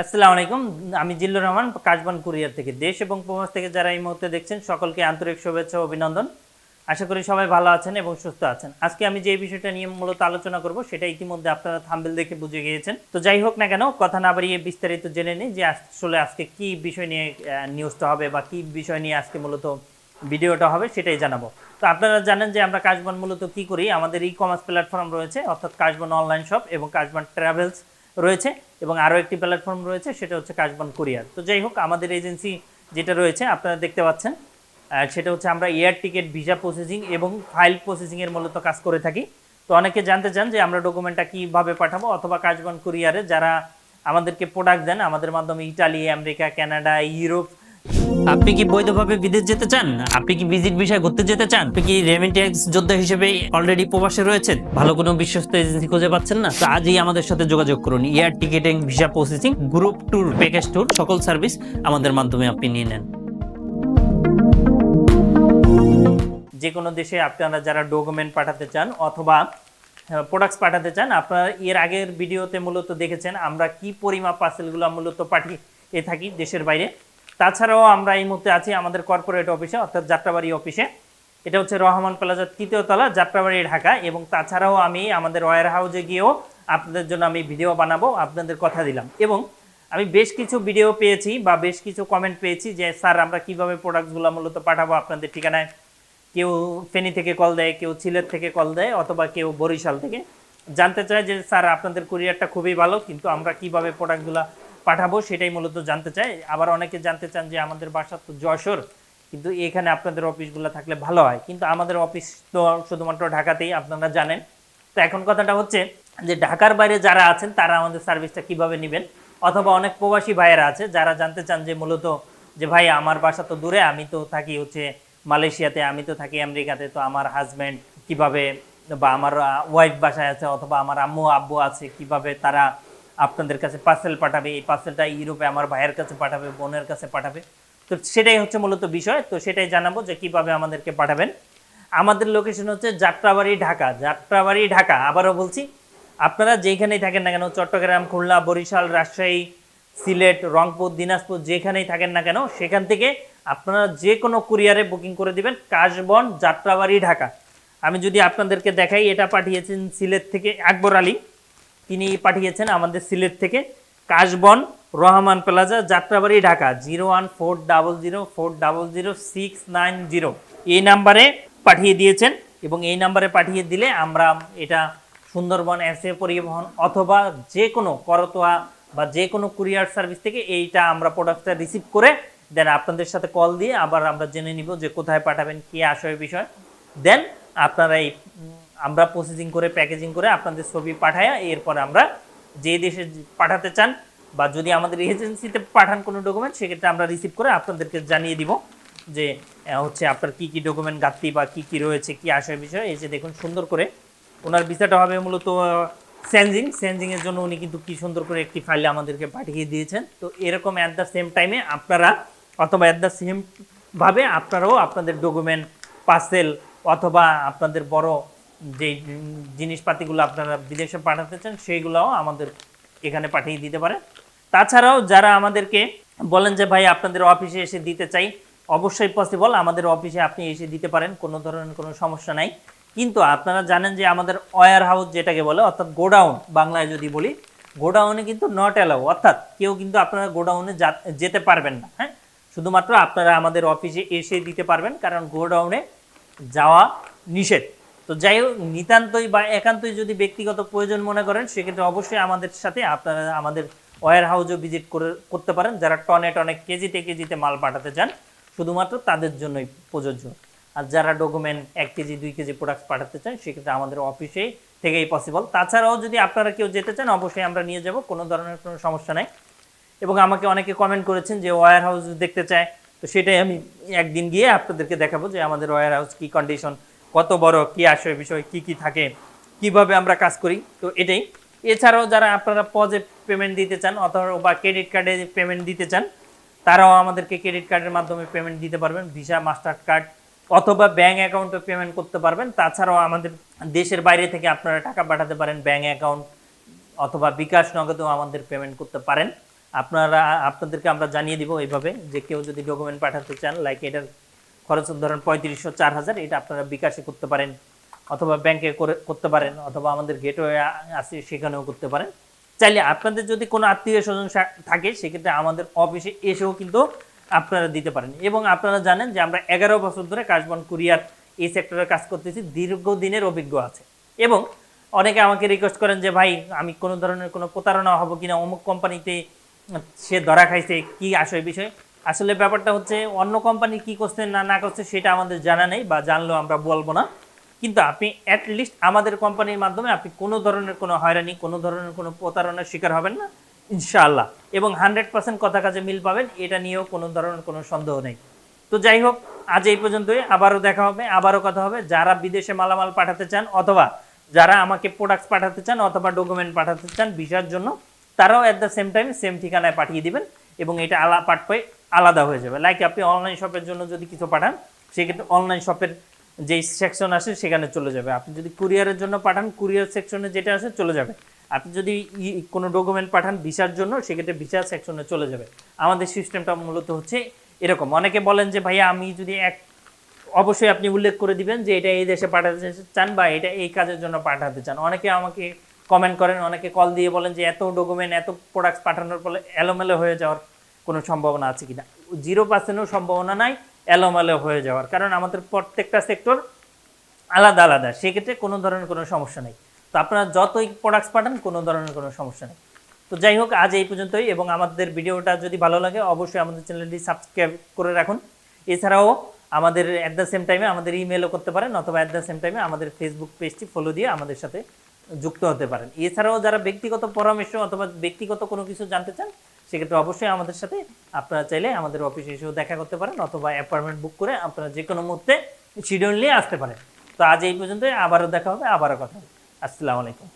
আসসালামু আলাইকুম। আমি জিল্লুর রহমান, কাশবান কুরিয়ার থেকে। দেশ এবং প্রবাস থেকে যারা এই মুহূর্তে দেখছেন, সকলকে আন্তরিক শুভেচ্ছা অভিনন্দন। আশা করি সবাই ভালো আছেন এবং সুস্থ আছেন। আজকে আমি যে বিষয়টা নিয়ে মূলত আলোচনা করব, সেটা ইতিমধ্যে আপনারা থাম্বেল দেখে বুঝে গিয়েছেন। তো যাই হোক না কেন, কথা না বাড়িয়ে বিস্তারিত জেনে নিই যে আসলে আজকে কি বিষয় নিয়ে নিউজটা হবে বা কি বিষয় নিয়ে আজকে মূলত ভিডিওটা হবে সেটাই জানাব। তো আপনারা জানেন যে আমরা কাশবান মূলত কি করি? আমাদের ই কমার্স প্ল্যাটফর্ম রয়েছে, অর্থাৎ কাশবান অনলাইন শপ এবং কাশবান ট্রাভেলস রয়েছে এবং আরও একটি প্ল্যাটফর্ম রয়েছে, সেটা হচ্ছে কাশবান কুরিয়ার তো যাই হোক, আমাদের এজেন্সি যেটা রয়েছে, আপনারা দেখতে পাচ্ছেন সেটা হচ্ছে আমরা এয়ার টিকিট ভিসা প্রসেসিং এবং ফাইল প্রসেসিংয়ের মূলত কাজ করে থাকি। তো অনেকে জানতে চান যে আমরা ডকুমেন্টটা কীভাবে পাঠাবো, অথবা কাশবান কুরিয়ারে যারা আমাদেরকে প্রোডাক্ট দেন, আমাদের মাধ্যমে ইটালি আমেরিকা কানাডা ইউরোপ আপনি কি বৈধভাবে বিদেশ যেতে চান? আপনি কি ভিজিট বিষয় ঘুরতে যেতে চান? আপনি কি রেমিটেন্স যোদ্ধা হিসেবে অলরেডি প্রবাসে রয়েছেন? ভালো কোনো বিশ্বস্ত এজেন্সি খুঁজে পাচ্ছেন না? তো আজই আমাদের সাথে যোগাযোগ করুন। Air ticketing, visa processing group tour package tour সকল সার্ভিস আমাদের মাধ্যমে আপনি নিয়ে নেন। যে কোনো দেশে আপনারা যারা ডকুমেন্ট পাঠাতে চান অথবা প্রোডাক্টস পাঠাতে চান, আপনারা এর আগের ভিডিওতে মূলত দেখেছেন আমরা কি পরিমাপ পার্সেলগুলো মূলত পাঠিয়ে থাকি দেশের বাইরে। তাছাড়াও আমরা এই মুহূর্তে আছি আমাদের কর্পোরেট অফিসে অর্থাৎ যাত্রাবাড়ি অফিসে এটা হচ্ছে রহমান প্লাজার তৃতীয় তলা, যাত্রাবাড়ি ঢাকা। এবং তাছাড়াও আমি আমাদের ওয়ার হাউসে গিয়েও আপনাদের জন্য আমি ভিডিও বানাবো, আপনাদের কথা দিলাম। এবং আমি বেশ কিছু ভিডিও পেয়েছি বা বেশ কিছু কমেন্ট পেয়েছি যে, স্যার, আমরা কীভাবে প্রোডাক্টসগুলো মূলত পাঠাবো আপনাদের ঠিকানায়? কেউ ফেনি থেকে কল দেয়, কেউ সিলেট থেকে কল দেয়, অথবা কেউ বরিশাল থেকে। জানতে চায় যে, স্যার, আপনাদের কুরিয়ারটা খুবই ভালো, কিন্তু আমরা কীভাবে প্রোডাক্টগুলো পাঠাবো, সেটাই মূলত জানতে চাই। আবার অনেকে জানতে চান যে আমাদের বাসা তো যশোর, কিন্তু এখানে আপনাদের অফিসগুলো থাকলে ভালো হয়। কিন্তু আমাদের অফিস তো শুধুমাত্র ঢাকাতেই, আপনারা জানেন। তো এখন কথাটা হচ্ছে যে ঢাকার বাইরে যারা আছেন, তারা আমাদের সার্ভিসটা কীভাবে নেবেন? অথবা অনেক প্রবাসী ভাইয়েরা আছে, যারা জানতে চান যে মূলত যে ভাই, আমার বাসা তো দূরে, আমি তো থাকি হচ্ছে মালয়েশিয়াতে, আমি তো থাকি আমেরিকাতে, তো আমার হাজব্যান্ড কীভাবে বা আমার ওয়াইফ বাসায় আছে অথবা আমার আম্মু, আব্বু আছে, কীভাবে তারা আপনাদের কাছে পার্সেল পাঠাবে, এই পার্সেলটা ইউরোপে আমার ভাইয়ের কাছে পাঠাবে, বোনের কাছে পাঠাবে। তো সেটাই হচ্ছে মূলত বিষয়। তো সেটাই জানাব যে কীভাবে আমাদেরকে পাঠাবেন। আমাদের লোকেশন হচ্ছে যাত্রাবাড়ি, ঢাকা। যাত্রাবাড়ি, ঢাকা। আবারও বলছি, আপনারা যেখানেই থাকেন না কেন, চট্টগ্রাম, খুলনা, বরিশাল, রাজশাহী, সিলেট, রংপুর, দিনাজপুর, যেখানেই থাকেন না কেন, সেখান থেকে আপনারা যে কোনো কুরিয়ারে বুকিং করে দিবেন। কাশবন, যাত্রাবাড়ি, ঢাকা। আমি যদি আপনাদেরকে দেখাই, এটা পাঠিয়েছেন সিলেট থেকে আকবর আলী। তিনি পাঠিয়েছেন আমাদের সিলেট থেকে Kashbon Rahman plaza, Jatrabari Dhaka, zero one four double zero, four double zero, six nine zero. এই নাম্বারে পাঠিয়ে দিয়েছেন এবং এই নাম্বারে পাঠিয়ে দিলে আমরা এটা সুন্দরবন এসে পরিবহন অথবা যে কোনো করতোয়া বা যে কোনো কুরিয়ার সার্ভিস থেকে এইটা আমরা প্রোডাক্টটা রিসিভ করে দেন আপনাদের সাথে কল দিয়ে আবার আমরা জেনে নিব যে কোথায় পাঠাবেন, কী আসয় বিষয়। দেন আপনারা এই আমরা প্রসেসিং করে প্যাকেজিং করে আপনাদের ছবি পাঠায় এরপর আমরা যে দেশে পাঠাতে চান বা যদি আমাদের এজেন্সিতে পাঠান কোনো ডকুমেন্ট সেক্ষেত্রে আমরা রিসিভ করে আপনাদেরকে জানিয়ে দিব যে হচ্ছে আপনার কি কি ডকুমেন্ট ঘাটতি বা কি কি রয়েছে, কি আশয় বিষয়, এই যে দেখুন সুন্দর করে ওনার ভিসাটা হবে মূলত সেন্সিং সেন্সিংয়ের জন্য উনি কিন্তু কি সুন্দর করে একটি ফাইল আমাদেরকে পাঠিয়ে দিয়েছেন। তো এরকম অ্যাট দ্য সেম টাইমে আপনারা অথবা অ্যাট দ্য সেম ভাবে আপনারাও আপনাদের ডকুমেন্ট পার্সেল অথবা আপনাদের বড় যে জিনিসপাতিগুলো আপনারা বিদেশে পাঠাতে চান, সেইগুলোও আমাদের এখানে পাঠিয়ে দিতে পারেন। তাছাড়াও যারা আমাদেরকে বলেন যে, ভাই, আপনাদের অফিসে এসে দিতে চাই, অবশ্যই পসিবল আমাদের অফিসে আপনি এসে দিতে পারেন, কোনো ধরনের কোনো সমস্যা নাই। কিন্তু আপনারা জানেন যে, আমাদের ওয়ার হাউস যেটাকে বলে, অর্থাৎ গোডাউন, বাংলায় যদি বলি, গোডাউনে কিন্তু নট অ্যালাউ অর্থাৎ কেউ কিন্তু আপনারা গোডাউনে যেতে পারবেন না হ্যাঁ? শুধুমাত্র আপনারা আমাদের অফিসে এসে দিতে পারবেন, কারণ গোডাউনে যাওয়া নিষেধ। তো যাই হোক, নিতান্তই বা একান্তই যদি ব্যক্তিগত প্রয়োজন মনে করেন, সেক্ষেত্রে অবশ্যই আমাদের সাথে আপনারা আমাদের ওয়ার হাউসও ভিজিট করে, করতে পারেন। যারা টনে টনে কেজিতে কেজিতে মাল পাঠাতে চান, শুধুমাত্র তাদের জন্যই প্রযোজ্য। আর যারা ডকুমেন্ট এক কেজি, দুই কেজি প্রোডাক্ট পাঠাতে চান সেক্ষেত্রে আমাদের অফিসেই থেকেই পসিবল তাছাড়াও যদি আপনারা কেউ যেতে চান, অবশ্যই আমরা নিয়ে যাব, কোনো ধরনের কোনো সমস্যা নেই। এবং আমাকে অনেকে কমেন্ট করেছেন যে ওয়ার হাউস দেখতে চায়? তো সেটাই আমি একদিন গিয়ে আপনাদেরকে দেখাবো যে, আমাদের ওয়ার হাউস কী কন্ডিশন কত বড় কি আসে বিষয় কি কি থাকে, কীভাবে আমরা কাজ করি, তো এটাই। এছাড়াও যারা আপনারা পজে পেমেন্ট দিতে চান অথবা বা ক্রেডিট কার্ডে পেমেন্ট দিতে চান, তারাও আমাদেরকে ক্রেডিট কার্ডের মাধ্যমে পেমেন্ট দিতে পারবেন ভিসা মাস্টার কার্ড অথবা ব্যাঙ্ক অ্যাকাউন্টে পেমেন্ট করতে পারবেন। তাছাড়াও আমাদের দেশের বাইরে থেকে আপনারা টাকা পাঠাতে পারেন ব্যাঙ্ক অ্যাকাউন্ট অথবা বিকাশ নগদেও আমাদের পেমেন্ট করতে পারেন। আপনারা, আপনাদেরকে আমরা জানিয়ে দিব এইভাবে যে কেউ যদি ডকুমেন্ট পাঠাতে চান লাইক এটার খরচ ধরেন পঁয়ত্রিশশো চার হাজার, এটা আপনারা বিকাশে করতে পারেন, অথবা ব্যাংকে করে করতে পারেন, অথবা আমাদের গেটওয়ে আছে, সেখানেও করতে পারেন। চাইলে আপনাদের যদি কোনো আত্মীয় স্বজন থাকে, সেক্ষেত্রে আমাদের অফিসে এসেও কিন্তু আপনারা দিতে পারেন। এবং আপনারা জানেন যে আমরা এগারো বছর ধরে কাশবন কুরিয়ার এই সেক্টরে কাজ করতেছি, দীর্ঘদিনের অভিজ্ঞ আছে। এবং অনেকে আমাকে রিকোয়েস্ট করেন যে, ভাই, আমি কোনো ধরনের কোনো প্রতারণা হব কিনা? অমুক কোম্পানিতে সে ধরা খাইছে, কি আসে বিষয় আসলে ব্যাপারটা হচ্ছে, অন্য কোম্পানি কি করছে, না না করছে, সেটা আমাদের জানা নেই বা জানলেও আমরা বলব না। কিন্তু আপনি অ্যাটলিস্ট আমাদের কোম্পানির মাধ্যমে আপনি কোনো ধরনের কোনো হয়রানি, কোনো ধরনের কোনো প্রতারণার শিকার হবেন না, ইনশাআল্লাহ। এবং হান্ড্রেড পার্সেন্ট কথা কাজে মিল পাবেন, এটা নিয়েও কোনো ধরনের কোনো সন্দেহ নেই। তো যাই হোক, আজ এই পর্যন্তই, আবারও দেখা হবে, আবারও কথা হবে। যারা বিদেশে মালামাল পাঠাতে চান অথবা যারা আমাকে প্রোডাক্টস পাঠাতে চান অথবা ডকুমেন্ট পাঠাতে চান, ভিসার জন্য, তারাও at the same time same ঠিকানায় পাঠিয়ে দিবেন। এবং এটা আলা পাই আলাদা হয়ে যাবে। লাইক আপনি অনলাইন শপের জন্য যদি কিছু পাঠান, সেক্ষেত্রে অনলাইন শপের যেই সেকশন আসে, সেখানে চলে যাবে। আপনি যদি কুরিয়ারের জন্য পাঠান কুরিয়ার সেকশনে যেটা আসে, চলে যাবে। আপনি যদি কোনো ডকুমেন্ট পাঠান ভিসার জন্য, সেক্ষেত্রে ভিসা সেকশনে চলে যাবে। আমাদের সিস্টেমটা মূলত হচ্ছে এরকম। অনেকে বলেন যে, ভাইয়া, আমি যদি এক অবশ্যই আপনি উল্লেখ করে দিবেন যে, এটা এই দেশে পাঠাতে চান বা এটা এই কাজের জন্য পাঠাতে চান। অনেকে আমাকে কমেন্ট করেন, অনেকে কল দিয়ে বলেন যে এত ডকুমেন্ট এত প্রোডাক্টস পাঠানোর ফলে এলোমেলো হয়ে যাওয়ার কোনো সম্ভাবনা আছে কিনা। জিরো পার্সেন্টও সম্ভাবনা নাই, এলোমেলো হয়ে যাওয়ার। কারণ আমাদের প্রত্যেকটা সেক্টর আলাদা আলাদা, সেক্ষেত্রে কোনো ধরনের কোনো সমস্যা নেই। তো আপনারা যতই প্রোডাক্টস পাঠান, কোনো ধরনের কোনো সমস্যা নেই। তো যাই হোক, আজ এই পর্যন্তই এবং আমাদের ভিডিওটা যদি ভালো লাগে, অবশ্যই আমাদের চ্যানেলটি সাবস্ক্রাইব করে রাখুন। এছাড়াও আমাদের অ্যাট দ্য সেম টাইমে আমাদের ইমেলও করতে পারেন, অথবা অ্যাট দ্য সেম টাইমে আমাদের ফেসবুক পেজটি ফলো দিয়ে আমাদের সাথে যুক্ত হতে পারেন। এছাড়াও যারা ব্যক্তিগত পরামর্শ অথবা ব্যক্তিগত কোনো কিছু জানতে চান, সেক্ষেত্রে অবশ্যই আমাদের সাথে আপনারা চাইলে আমাদের অফিসে এসেও দেখা করতে পারেন অথবা অ্যাপয়েন্টমেন্ট বুক করে আপনারা যে কোনো মুহূর্তে শিডিউল নিয়ে আসতে পারেন। তো আজ এই পর্যন্ত আবারও দেখা হবে, আবারও কথা আসসালামু আলাইকুম।